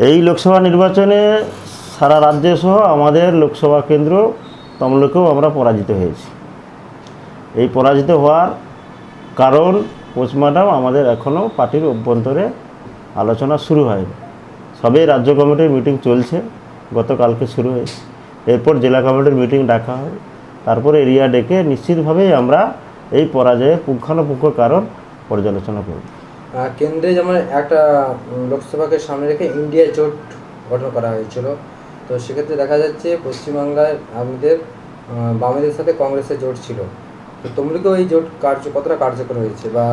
এই লোকসভা নির্বাচনে সারা রাজ্য সহ আমাদের লোকসভা কেন্দ্র তমলুকেও আমরা পরাজিত হয়েছি। এই পরাজিত হওয়ার কারণ পোস্টমার্টাম আমাদের এখনও পার্টির অভ্যন্তরে আলোচনা শুরু হয়নি। সবে রাজ্য কমিটির মিটিং চলছে, গতকালকে শুরু হয়েছে। এরপর জেলা কমিটির মিটিং ডাকা হয়। তারপরে এরিয়া ডেকে নিশ্চিতভাবেই আমরা এই পরাজয়ের পুঙ্খানুপুঙ্খ কারণ পর্যালোচনা করব। কেন্দ্রে যেমন একটা লোকসভাকে সামনে রেখে ইন্ডিয়া জোট গঠন করা হয়েছিল। তো সেক্ষেত্রে দেখা যাচ্ছে পশ্চিমবাংলায় আমাদের বামেদের সাথে কংগ্রেসের জোট ছিল। তো তমলুকেও এই জোট কার্য কতটা কার্যকর হয়েছে বা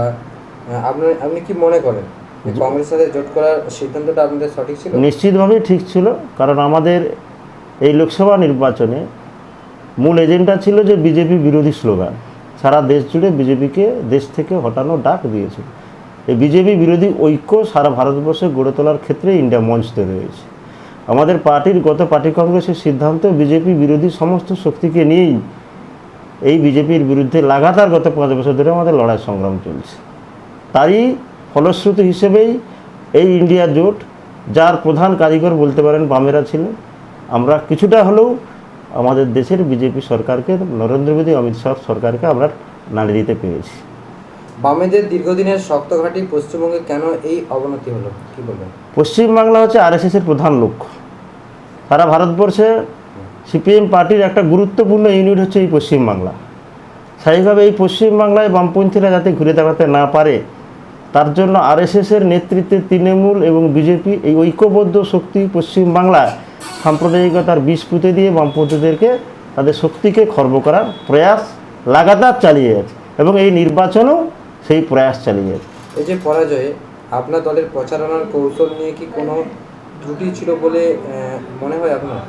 আপনার আপনি কি মনে করেন কংগ্রেসের সাথে জোট করার সিদ্ধান্তটা আপনাদের সঠিক ছিল? নিশ্চিতভাবেই ঠিক ছিল কারণ আমাদের এই লোকসভা নির্বাচনে মূল এজেন্ডা ছিল যে বিজেপি বিরোধী স্লোগান। সারা দেশ জুড়ে বিজেপিকে দেশ থেকে হটানোর ডাক দিয়েছিল। এই বিজেপি বিরোধী ঐক্য সারা ভারতবর্ষে গড়ে তোলার ক্ষেত্রে ইন্ডিয়া মঞ্চ তৈরি হয়েছে। আমাদের পার্টির গত পার্টি কংগ্রেসের সিদ্ধান্ত বিজেপি বিরোধী সমস্ত শক্তিকে নিয়েই এই বিজেপির বিরুদ্ধে লাগাতার গত পাঁচ বছর ধরে আমাদের লড়াই সংগ্রাম চলছে। তারই ফলশ্রুতি হিসেবেই এই ইন্ডিয়া জোট, যার প্রধান কারিগর বলতে পারেন বামেরা ছিলেন, আমরা কিছুটা হলেও আমাদের দেশের বিজেপি সরকারকে, নরেন্দ্র মোদী, অমিত শাহ সরকারকে আমরা নাড়ি দিতে পেরেছি। বামেদের দীর্ঘদিনের শক্ত ঘাঁটি পশ্চিমবঙ্গে কেন এই অবনতি হলো? কি বলবেন? পশ্চিমবাংলা হচ্ছে আরএসএসের প্রধান লক্ষ্য সারা ভারতবর্ষে সিপিএম পার্টির একটা গুরুত্বপূর্ণ ইউনিট হচ্ছে এই পশ্চিমবাংলা। স্বাভাবিকভাবে এই পশ্চিমবাংলায় বামপন্থীরা যাতে ঘুরে দাঁড়াতে না পারে, তার জন্য আর আরএসএসের নেতৃত্বে তৃণমূল এবং বিজেপি এই ঐক্যবদ্ধ শক্তি পশ্চিমবাংলায় সাম্প্রদায়িকতার বিষ পুঁতে দিয়ে বামপন্থীদেরকে তাদের শক্তিকে খর্ব করার প্রয়াস লাগাতার চালিয়ে যাচ্ছে এবং এই নির্বাচনেও সেই প্রয়াস চালিয়ে যাচ্ছে এই যে পরাজয়ে আপনার দলের প্রচারণার কৌশল নিয়ে কি কোনো ত্রুটি ছিল বলে মনে হয় আপনার?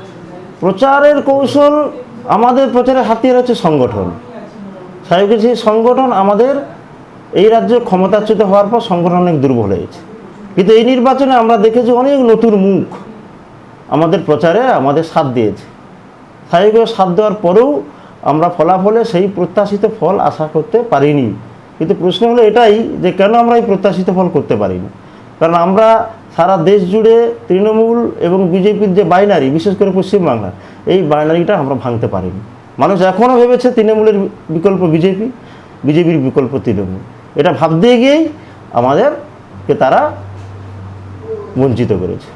প্রচারের কৌশল আমাদের প্রচারের হাতিয়ার হচ্ছে সংগঠন। স্বাভাবিক সেই সংগঠন আমাদের এই রাজ্যে ক্ষমতাচ্যুত হওয়ার পর সংগঠন অনেক দুর্বল হয়েছে। কিন্তু এই নির্বাচনে আমরা দেখেছি অনেক নতুন মুখ আমাদের প্রচারে আমাদের সাথ দিয়েছে। স্বাভাবিকভাবে সাথ দেওয়ার পরেও আমরা ফলাফলে সেই প্রত্যাশিত ফল আশা করতে পারিনি। কিন্তু প্রশ্ন হলো এটাই যে কেন আমরা এই প্রত্যাশিত ফল করতে পারিনি কারণ আমরা সারা দেশ জুড়ে তৃণমূল এবং বিজেপির যে বাইনারি বিশেষ করে পশ্চিমবাংলার এই বাইনারিটা আমরা ভাঙতে পারিনি। মানুষ এখনও ভেবেছে তৃণমূলের বিকল্প বিজেপি, বিজেপির বিকল্প তৃণমূল। এটা ভাবতে গিয়েই আমাদেরকে তারা বঞ্চিত করেছে।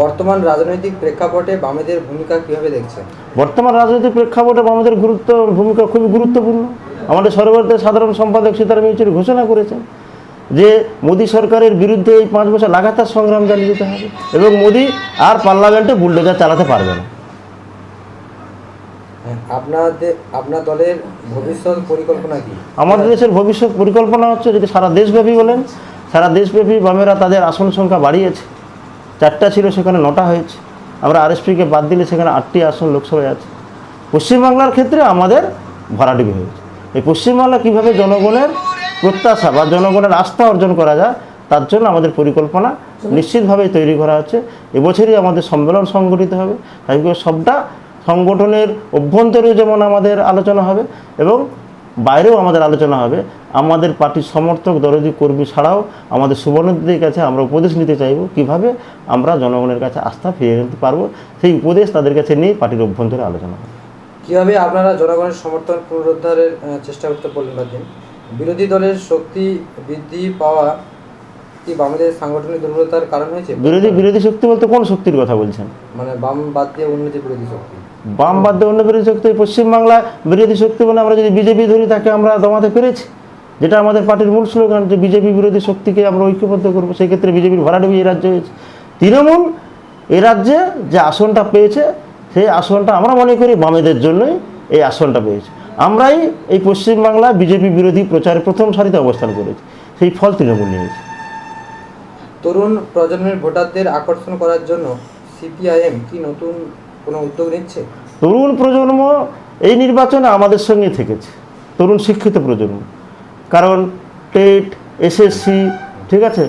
বর্তমান রাজনৈতিক প্রেক্ষাপটে বামেদের ভূমিকা কীভাবে দেখছেন? বর্তমান রাজনৈতিক প্রেক্ষাপটে আমাদের গুরুত্ব ভূমিকা খুবই গুরুত্বপূর্ণ। আমাদের সর্বভারতীয় সাধারণ সম্পাদক সীতারাম ইয়েচুরি ঘোষণা করেছেন যে মোদী সরকারের বিরুদ্ধে এই পাঁচ বছর লাগাতার সংগ্রাম চালিয়ে যেতে হবে এবং মোদী আর পার্লামেন্টে বুলডোজার চালাতে পারবে না। হ্যাঁ, আপনাদের আপনার দলের ভবিষ্যৎ পরিকল্পনা কি? আমাদের দেশের ভবিষ্যৎ পরিকল্পনা হচ্ছে যদি সারা দেশব্যাপী বলেন সারা দেশব্যাপী বামেরা তাদের আসন সংখ্যা বাড়িয়েছে। চারটা ছিল, সেখানে নটা হয়েছে। আমরা আরএসপিকে বাদ দিলে সেখানে আটটি আসন লোকসভায় আছে। পশ্চিমবাংলার ক্ষেত্রে আমাদের ভরাডুবি হয়েছে। এই পশ্চিমবাংলা কীভাবে জনগণের প্রত্যাশা বা জনগণের আস্থা অর্জন করা যায়, তার জন্য আমাদের পরিকল্পনা নিশ্চিতভাবেই তৈরি করা হচ্ছে। এবছরই আমাদের সম্মেলন সংগঠিত হবে। সবটা সংগঠনের অভ্যন্তরেও যেমন আমাদের আলোচনা হবে এবং বাইরেও আমাদের আলোচনা হবে। আমাদের পার্টির সমর্থক দরদি কর্মী ছাড়াও আমাদের সুবর্ণদের কাছে আমরা উপদেশ নিতে চাইব কীভাবে আমরা জনগণের কাছে আস্থা ফিরিয়ে নিতে পারব। সেই উপদেশ তাদের কাছে নিয়ে পার্টির অভ্যন্তরে আলোচনা হবে। কীভাবে আপনারা জনগণের সমর্থন পুনরুদ্ধারের চেষ্টা করতে বললেন দিন? বিরোধী দলের শক্তি বৃদ্ধি পাওয়া কি বামেদের সাংগঠনিক দুর্বলতার কারণ হয়েছে? বিরোধী বিরোধী শক্তি বলতে কোন শক্তির কথা বলছেন? মানে বাম বাদ দিয়ে উন্নতি বিরোধী শক্তি। বাম বাদ অন্য বিরোধী শক্তি পশ্চিমবাংলায় বিরোধী শক্তি বলে আমরা যদি বিজেপি ধরি, তাকে আমরা দমাতে পেরেছি। যেটা আমাদের পার্টির মূল স্লোগান যে বিজেপি বিরোধী শক্তিকে আমরা ঐক্যবদ্ধ করব, সেই ক্ষেত্রে বিজেপির ভরাডুবি এই রাজ্যে হয়েছে। তৃণমূল এ রাজ্যে যে আসনটা পেয়েছে, সেই আসনটা আমরা মনে করি বামেদের জন্যই এই আসনটা পেয়েছে। আমরাই এই পশ্চিমবাংলায় বিজেপি বিরোধী প্রচারে প্রথম সারিতে অবস্থান করেছি। সেই ফল তৃণমূল নিয়েছে। তরুণ প্রজন্মের ভোটারদের আকর্ষণ করার জন্য সিপিআইএম কি নতুন কোনো উদ্যোগ নিচ্ছে? তরুণ প্রজন্ম এই নির্বাচনে আমাদের সঙ্গে থেকেছে, তরুণ শিক্ষিত প্রজন্ম। কারণ টেট, এসএসসি, ঠিক আছে,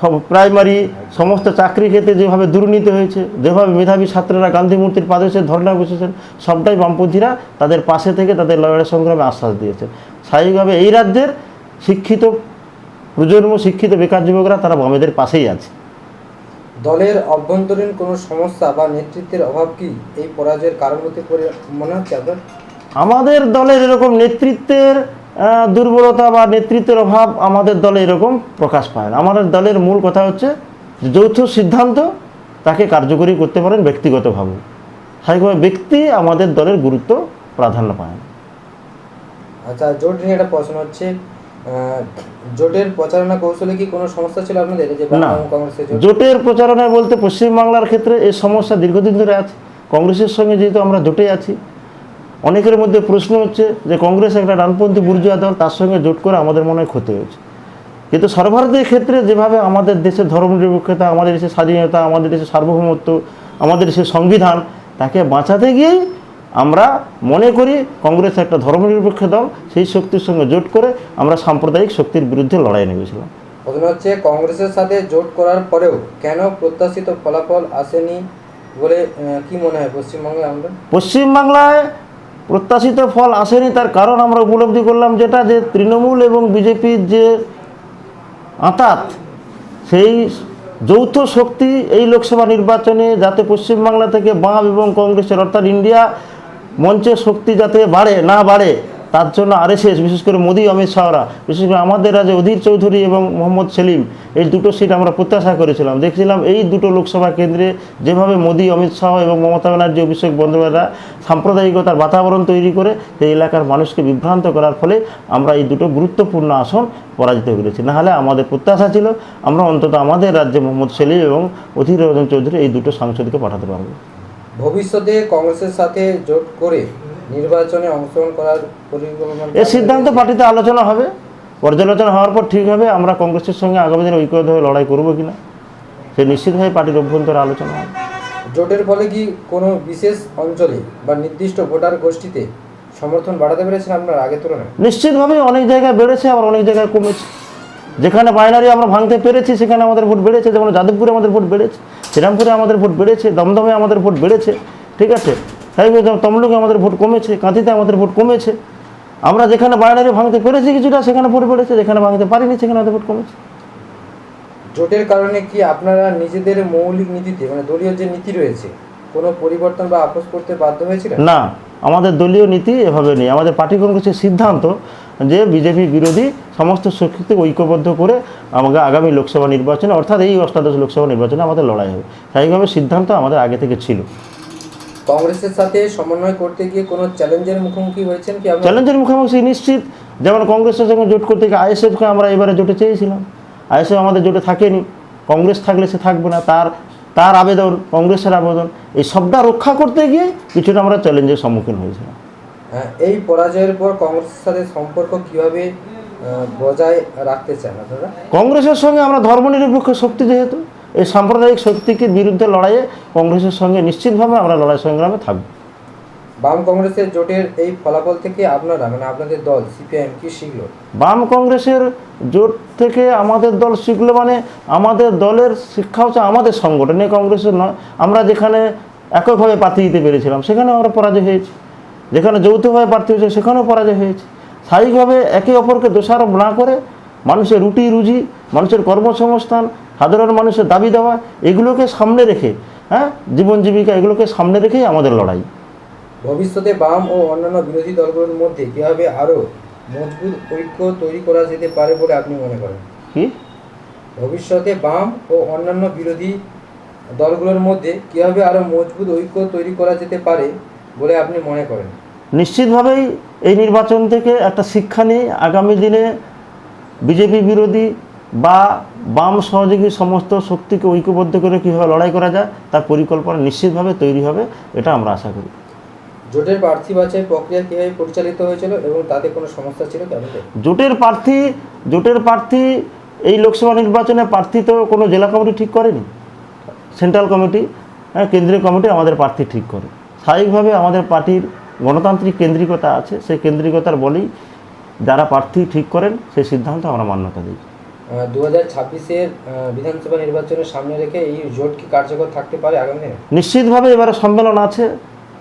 সব- প্রাইমারি, সমস্ত চাকরি ক্ষেত্রে যেভাবে দুর্নীতি হয়েছে, যেভাবে মেধাবী ছাত্ররা গান্ধী মূর্তির পাশে ধর্ণা বসেছেন, সবটাই বামপন্থীরা তাদের পাশে থেকে তাদের লড়াই সংগ্রামে আশ্বাস দিয়েছেন। স্বাভাবিকভাবে এই রাজ্যের শিক্ষিত প্রজন্ম, শিক্ষিত বেকার যুবকরা তারা বামেদের পাশেই আছে। দলের অভ্যন্তরীণ কোনো সমস্যা বা নেতৃত্বের অভাব কি এই পরাজয়ের কারণ হতে পারে মনে হচ্ছে আপনার? আমাদের দলের এরকম নেতৃত্বের দুর্বলতা বা নেতৃত্বের অভাব আমাদের দলে এরকম প্রকাশ পায় না। আমাদের দলের মূল কথা হচ্ছে যৌথ সিদ্ধান্ত তাকে কার্যকরী করতে পারেন ব্যক্তিগতভাবে। স্বাভাবিকভাবে ব্যক্তি আমাদের দলের গুরুত্ব প্রাধান্য পায় আচ্ছা জোট নিয়ে একটা প্রশ্ন হচ্ছে জোটের প্রচারণা কৌশলে কি কোনো সমস্যা ছিল আপনাদের? যে না। কংগ্রেসের জোটের প্রচারণা বলতে পশ্চিমবাংলার ক্ষেত্রে এই সমস্যা দীর্ঘদিন ধরে আছে। কংগ্রেসের সঙ্গে যেহেতু আমরা জোটে আছি অনেকের মধ্যে প্রশ্ন হচ্ছে যে কংগ্রেস একটা ডানপন্থী বুর্জুয়া দল তার সঙ্গে জোট করে আমাদের মনে হয় ক্ষতি হয়েছে। কিন্তু সর্বভারতীয় ক্ষেত্রে যেভাবে আমাদের দেশের ধর্মনিরপেক্ষতা আমাদের দেশের স্বাধীনতা আমাদের দেশের সার্বভৌমত্ব আমাদের দেশের সংবিধান তাকে বাঁচাতে গিয়েই আমরা মনে করি কংগ্রেস একটা ধর্মনিরপেক্ষ দল সেই শক্তির সঙ্গে জোট করে আমরা সাম্প্রদায়িক শক্তির বিরুদ্ধে লড়াই নেমেছিলাম। প্রশ্ন হচ্ছে কংগ্রেসের সাথে জোট করার পরেও কেন প্রত্যাশিত ফলাফল আসেনি বলে কি মনে হয় পশ্চিমবঙ্গে আমাদের? পশ্চিমবাংলায় প্রত্যাশিত ফল আসেনি তার কারণ আমরা উপলব্ধি করলাম যেটা যে তৃণমূল এবং বিজেপির যে আঁতাত সেই যৌথ শক্তি এই লোকসভা নির্বাচনে যাতে পশ্চিমবাংলা থেকে বাম এবং কংগ্রেসের অর্থাৎ ইন্ডিয়া মঞ্চের শক্তি যাতে বাড়ে, না বাড়ে, তার জন্য আরএসএস, বিশেষ করে মোদি, অমিত শাহরা, বিশেষ করে আমাদের রাজ্যে অধীর চৌধুরী এবং মোহাম্মদ সেলিম, এই দুটো সিট আমরা প্রত্যাশা করেছিলাম। দেখছিলাম এই দুটো লোকসভা কেন্দ্রে যেভাবে মোদি, অমিত শাহ এবং মমতা ব্যানার্জি, অভিষেক বন্দ্যোপাধ্যায় সাম্প্রদায়িকতার বাতাবরণ তৈরি করে সেই এলাকার মানুষকে বিভ্রান্ত করার ফলে আমরা এই দুটো গুরুত্বপূর্ণ আসন পরাজিত করেছি। নাহলে আমাদের প্রত্যাশা ছিল, আমরা অন্তত আমাদের রাজ্যে মোহাম্মদ সেলিম এবং অধীর রঞ্জন চৌধুরী এই দুটো সাংসদকে পাঠাতে পারব। ভবিষ্যতে কংগ্রেসের সাথে জোট করে নির্বাচনে অংশগ্রহণ করার পরিকল্পনা এর সিদ্ধান্ত পার্টিতে আলোচনা হবে পর্যালোচনা হওয়ার পর ঠিক হবে আমরা কংগ্রেসের সঙ্গে আগামী দিনে ঐক্যবদ্ধভাবে লড়াই করব কিনা সে নিশ্চিতভাবে পার্টির অভ্যন্তরে আলোচনা হবে। জোটের ফলে কি কোনো বিশেষ অঞ্চলে বা নির্দিষ্ট ভোটার গোষ্ঠীতে সমর্থন বাড়াতে পেরেছেন আপনার আগের তুলনায়? নিশ্চিতভাবে অনেক জায়গায় বেড়েছে আবার অনেক জায়গায় কমেছে। যেখানে বাইনারি আমরা ভাঙতে পেরেছি সেখানে আমাদের ভোট বেড়েছে যেমন যাদবপুরে আমাদের ভোট বেড়েছে। শ্রীরামপুরে আমাদের ভোট বেড়েছে দমদমে আমাদের ভোট বেড়েছে ঠিক আছে? তাই তমলুকে আমাদের ভোট কমেছে কাঁথিতে আমাদের ভোট কমেছে। আমরা যেখানে বাইনারি ভাঙতে পেরেছি কিছুটা সেখানে ভোট বেড়েছে যেখানে ভাঙতে পারিনি সেখানে আমাদের ভোট কমেছে। জোটের কারণে কি আপনারা নিজেদের মৌলিক নীতিতে মানে দলীয় যে নীতি রয়েছে কোনো পরিবর্তন বা আপোষ করতে বাধ্য হয়েছিলেন? না। আমাদের দলীয় নীতি এভাবে নেই। আমাদের পার্টি কংগ্রেসের সিদ্ধান্ত যে বিজেপি বিরোধী সমস্ত শক্তিকে ঐক্যবদ্ধ করে আমাকে আগামী লোকসভা নির্বাচনে অর্থাৎ এই অষ্টাদশ লোকসভা নির্বাচনে আমাদের লড়াই হবে। স্বাভাবিকভাবে সিদ্ধান্ত আমাদের আগে থেকে ছিল। কংগ্রেসের সাথে সমন্বয় করতে গিয়ে কোনো চ্যালেঞ্জের মুখোমুখি হয়েছেন কি চ্যালেঞ্জের মুখোমুখি নিশ্চিত। যেমন কংগ্রেসের সঙ্গে জোট করতে গিয়ে আইএসএফকে আমরা এবারে জোটে চেয়েছিলাম। আইএসএফ আমাদের জোটে থাকেনি। কংগ্রেস থাকলে সে থাকবে না। তার তার আবেদন কংগ্রেসের আবেদন এই সবটা রক্ষা করতে গিয়ে কিছুটা আমরা চ্যালেঞ্জের সম্মুখীন হয়েছিলাম। হ্যাঁ, এই পরাজয়ের পর কংগ্রেসের সাথে সম্পর্ক কীভাবে বজায় রাখতে চান আপনারা? কংগ্রেসের সঙ্গে আমরা ধর্মনিরপেক্ষ শক্তি যেহেতু এই সাম্প্রদায়িক শক্তিকে বিরুদ্ধে লড়াইয়ে কংগ্রেসের সঙ্গে নিশ্চিতভাবে আমরা লড়াই সংগ্রামে থাকব। বাম কংগ্রেসের জোটের এই ফলাফল থেকে আপনারা মানে আপনাদের দল, সিপিআইএম কি শিখলো? বাম কংগ্রেসের জোট থেকে আমাদের দল শিখলো মানে আমাদের দলের শিক্ষা হচ্ছে আমাদের সংগঠনে কংগ্রেসের নয়। আমরা যেখানে এককভাবে প্রার্থী দিতে পেরেছিলাম সেখানে আমরা পরাজয় হয়েছি। যেখানে যৌথভাবে প্রার্থী হয়েছে, সেখানেও পরাজয় হয়েছে। স্বাভাবিকভাবে একে অপরকে দোষারোপ না করে মানুষের রুটি রুজি, মানুষের কর্মসংস্থান, সাধারণ মানুষের দাবি দেওয়া, এগুলোকে সামনে রেখে হ্যাঁ জীবন জীবিকা, এগুলোকে সামনে রেখেই আমাদের লড়াই। ভবিষ্যতে বাম ও অন্যান্য বিরোধী দলগুলোর মধ্যে কীভাবে আরও মজবুত ঐক্য তৈরি করা যেতে পারে বলে আপনি মনে করেন? কি? ভবিষ্যতে বাম ও অন্যান্য বিরোধী দলগুলোর মধ্যে কীভাবে আরও মজবুত ঐক্য তৈরি করা যেতে পারে বলে আপনি মনে করেন? নিশ্চিতভাবেই এই নির্বাচন থেকে একটা শিক্ষা নিয়ে আগামী দিনে বিজেপি বিরোধী বা বাম সহযোগী সমস্ত শক্তিকে ঐক্যবদ্ধ করে কীভাবে লড়াই করা যায় তার পরিকল্পনা নিশ্চিতভাবে তৈরি হবে এটা আমরা আশা করি। জোটের প্রার্থী বাছাই প্রক্রিয়া কীভাবে পরিচালিত হয়েছিল এবং তাতে কোনো সমস্যা ছিল কি আপনাদের? জোটের প্রার্থী জোটের প্রার্থী এই লোকসভা নির্বাচনে প্রার্থী তো কোনো জেলা কমিটি ঠিক করেনি। সেন্ট্রাল কমিটি হ্যাঁ কেন্দ্রীয় কমিটি আমাদের প্রার্থী ঠিক করে। স্বাভাবিকভাবে আমাদের পার্টির গণতান্ত্রিক কেন্দ্রিকতা আছে সেই কেন্দ্রিকতার বলেই যারা প্রার্থী ঠিক করেন সেই সিদ্ধান্ত আমরা মান্যতা দিই। দু হাজার ছাব্বিশের বিধানসভা নির্বাচনের সামনে রেখে এই জোট কি কার্যকর থাকতে পারে আগামী নিশ্চিতভাবে এবারে সম্মেলন আছে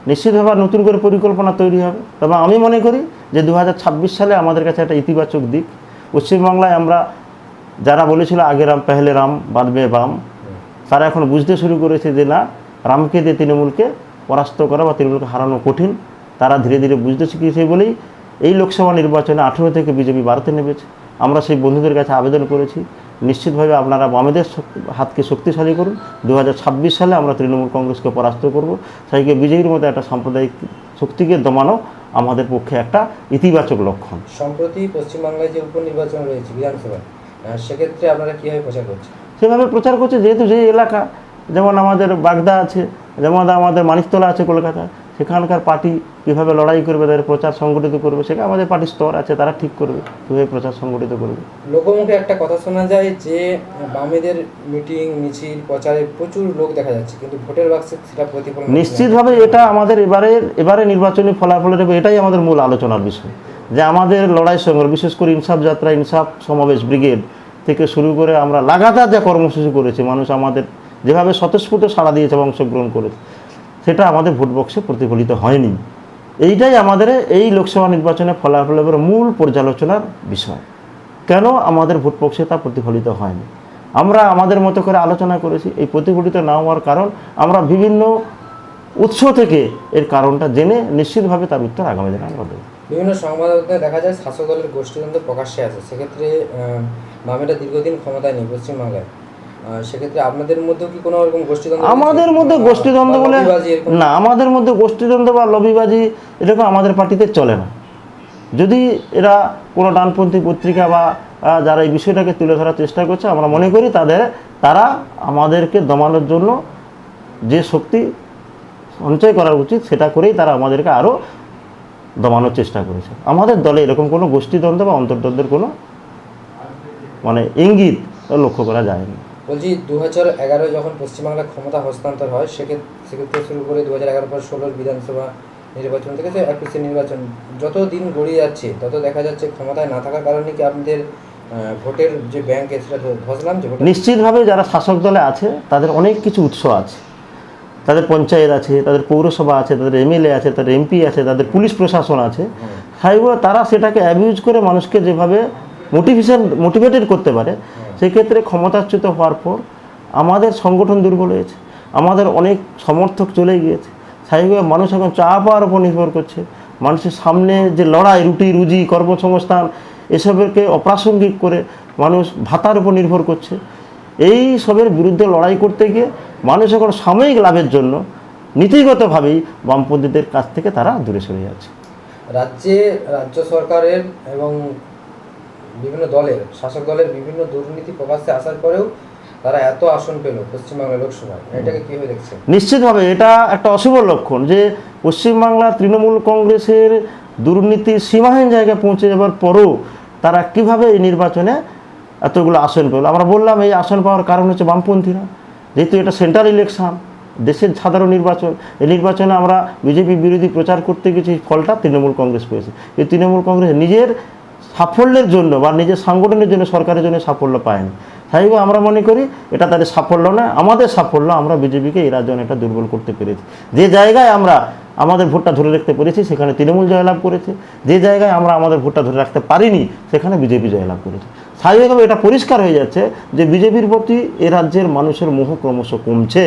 নিশ্চিতভাবে নতুন করে পরিকল্পনা তৈরি হবে। তবে আমি মনে করি যে দু হাজার ছাব্বিশ সালে আমাদের কাছে একটা ইতিবাচক দিক। পশ্চিমবাংলায় আমরা যারা বলেছিল আগে রাম, পেহলে রাম বাদ মে বাম, তারা এখন বুঝতে শুরু করেছে যে না, রামকে দিয়ে তৃণমূলকে পরাস্ত করা বা তৃণমূলকে হারানো কঠিন। তারা ধীরে ধীরে বুঝতে শিখেছে বলেই এই লোকসভা নির্বাচনে আঠেরো থেকে বিজেপি বাড়তে নেমেছে। আমরা সেই বন্ধুদের কাছে আবেদন করেছি নিশ্চিতভাবে আপনারা বামেদের হাতকে শক্তিশালী করুন। দু হাজার ছাব্বিশ সালে আমরা তৃণমূল কংগ্রেসকে পরাস্ত করব। সেইকে বিজেপির মতো একটা সাম্প্রদায়িক শক্তিকে দমানো আমাদের পক্ষে একটা ইতিবাচক লক্ষণ। সম্প্রতি পশ্চিমবাংলায় যে উপনির্বাচন রয়েছে বিধানসভা সেক্ষেত্রে আপনারা কীভাবে প্রচার করছেন? সেভাবে প্রচার করছে যেহেতু যে এলাকা যেমন আমাদের বাগদা আছে যেমন আমাদের মানিকতলা আছে কলকাতা সেখানকার পার্টি কীভাবে লড়াই করবে তাদের প্রচার সংগঠিত করবে সেখানে আমাদের পার্টির স্তর আছে তারা ঠিক করবে কীভাবে প্রচার সংগঠিত করবে। লোকমুখে একটা কথা শোনা যায় যে বামেদের মিটিং মিছিল প্রচারে প্রচুর লোক দেখা যাচ্ছে কিন্তু ভোটের বাক্সে সেটা প্রতিফলন নিশ্চিতভাবে এটা আমাদের এবারে এবারে নির্বাচনী ফলাফলের এটাই আমাদের মূল আলোচনার বিষয়। যে আমাদের লড়াই সংগ্রাম বিশেষ করে ইনসাফ যাত্রা ইনসাফ সমাবেশ ব্রিগেড থেকে শুরু করে আমরা লাগাতার যা কর্মসূচি করেছি মানুষ আমাদের যেভাবে স্বতঃস্ফূর্ত সাড়া দিয়েছে এবং অংশগ্রহণ করেছে সেটা আমাদের ভোট বক্সে প্রতিফলিত হয়নি। এইটাই আমাদের এই লোকসভা নির্বাচনে ফলাফলের মূল পর্যালোচনার বিষয়। কেন আমাদের ভোট বক্সে তা প্রতিফলিত হয়নি? আমরা আমাদের মতো করে আলোচনা করেছি, এই প্রতিফলিত না হওয়ার কারণ আমরা বিভিন্ন উৎস থেকে এর কারণটা জেনে নিশ্চিতভাবে তার উত্তর আগামী দিনে আমরা দেবো। বিভিন্ন সংবাদে দেখা যায় শাসক দলের গোষ্ঠীদ্বন্দ্ব প্রকাশ্যে আছে। সেক্ষেত্রে বামেরা দীর্ঘদিন ক্ষমতায় নেই পশ্চিমবাংলায়। সেক্ষেত্রে আপনাদের মধ্যেও কি কোনো রকম গোষ্ঠীদ্বন্দ্ব আমাদের মধ্যে গোষ্ঠীদ্বন্দ্ব বলে না আমাদের মধ্যে গোষ্ঠীদ্বন্দ্ব বা লবিবাজি এরকম আমাদের পার্টিতে চলে না। যদি এরা কোনো ডানপন্থী পত্রিকা বা যারা এই বিষয়টাকে তুলে ধরার চেষ্টা করছে আমরা মনে করি তাদের তারা আমাদেরকে দমানোর জন্য যে শক্তি সঞ্চয় করা উচিত সেটা করেই তারা আমাদেরকে আরও দমানোর চেষ্টা করেছে। আমাদের দলে এরকম কোনো গোষ্ঠীদ্বন্দ্ব বা অন্তর্দ্বন্দ্বের কোনো মানে ইঙ্গিত লক্ষ্য করা যায়নি। বলছি দু হাজার এগারোয় যখন পশ্চিমবাংলা ক্ষমতা হস্তান্তর হয় সেক্ষেত্রে সেক্ষেত্রে শুরু করে দু হাজার এগারো পর ষোলোর বিধানসভা নির্বাচন থেকে একুশে নির্বাচন। যত দিন গড়িয়ে যাচ্ছে তত দেখা যাচ্ছে ক্ষমতায় না থাকার কারণে কি আপনাদের ভোটের যে ব্যাংক সেটা ধসলাম যে নিশ্চিতভাবে যারা শাসক দলে আছে তাদের অনেক কিছু উৎস আছে। তাদের পঞ্চায়েত আছে তাদের পৌরসভা আছে তাদের এমএলএ আছে তাদের এমপি আছে তাদের পুলিশ প্রশাসন আছে। সাইব তারা সেটাকে অ্যাবিউজ করে মানুষকে যেভাবে মোটিভেশন মোটিভেটেড করতে পারে সেক্ষেত্রে ক্ষমতাচ্যুত হওয়ার পর আমাদের সংগঠন দুর্বল হয়েছে, আমাদের অনেক সমর্থক চলে গিয়েছে। স্বাভাবিকভাবে মানুষ এখন চা পাওয়ার উপর নির্ভর করছে। মানুষের সামনে যে লড়াই, রুটি, রুজি, কর্মসংস্থান, এসবেরকে অপ্রাসঙ্গিক করে মানুষ ভাতার উপর নির্ভর করছে। এই সবের বিরুদ্ধে লড়াই করতে গিয়ে মানুষ এখন সাময়িক লাভের জন্য নীতিগতভাবেই বামপন্থীদের কাছ থেকে তারা দূরে সরে যাচ্ছে। রাজ্যে, রাজ্য সরকারের এবং বিভিন্ন দলের শাসক দলের বিভিন্ন দুর্নীতি প্রকাশ্যে আসার পরেও তারা এত আসন পেল পশ্চিমবাংলা লোকসভায়। এটাকে কীভাবে দেখছেন? নিশ্চিতভাবে এটা একটা অশুভ লক্ষণ যে পশ্চিমবাংলা তৃণমূল কংগ্রেসের দুর্নীতি সীমাহীন জায়গায় পৌঁছে যাবার পরও তারা কীভাবে এই নির্বাচনে এতগুলো আসন পেল? আমরা বললাম এই আসন পাওয়ার কারণ হচ্ছে বামপন্থীরা। যেহেতু এটা সেন্ট্রাল ইলেকশন দেশের সাধারণ নির্বাচন এই নির্বাচনে আমরা বিজেপি বিরোধী প্রচার করতে গেছি ফলটা তৃণমূল কংগ্রেস পেয়েছে। এই তৃণমূল কংগ্রেস নিজের সাফল্যের জন্য বা নিজের সংগঠনের জন্য, সরকারের জন্য সাফল্য পায়নি স্বাভাবিক আমরা মনে করি এটা তাদের সাফল্য না, আমাদের সাফল্য আমরা বিজেপিকে এই রাজ্যে অনেকটা দুর্বল করতে পেরেছি। যে জায়গায় আমরা আমাদের ভোটটা ধরে রাখতে পেরেছি, সেখানে তৃণমূল জয়লাভ করেছে। যে জায়গায় আমরা আমাদের ভোটটা ধরে রাখতে পারিনি, সেখানে বিজেপি জয়লাভ করেছে। স্বাভাবিকভাবে এটা পরিষ্কার হয়ে যাচ্ছে যে বিজেপির প্রতি এ রাজ্যের মানুষের মোহ ক্রমশ কমছে।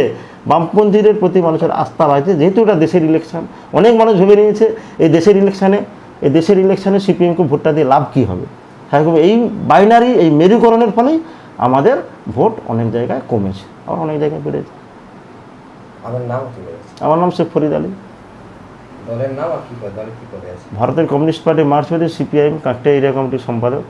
বামপন্থীদের প্রতি মানুষের আস্থা বাড়ছে, যেহেতু এটা দেশের ইলেকশন অনেক মানুষ ভেবে নিয়েছে, এই দেশের ইলেকশনে এই দেশের ইলেকশনে সিপিএমকে ভোটটা দিয়ে লাভ কী হবে? হ্যাঁ এই বাইনারি এই মেরুকরণের ফলেই আমাদের ভোট অনেক জায়গায় কমেছে আবার অনেক জায়গায় বেড়েছে। আমার নাম কি আমার নাম শেখ ফরিদ আলী। দলের নাম ভারতের কমিউনিস্ট পার্টি মার্চবাদী সিপিআইএম কাকটা এরিয়া কমিটির সম্পাদক।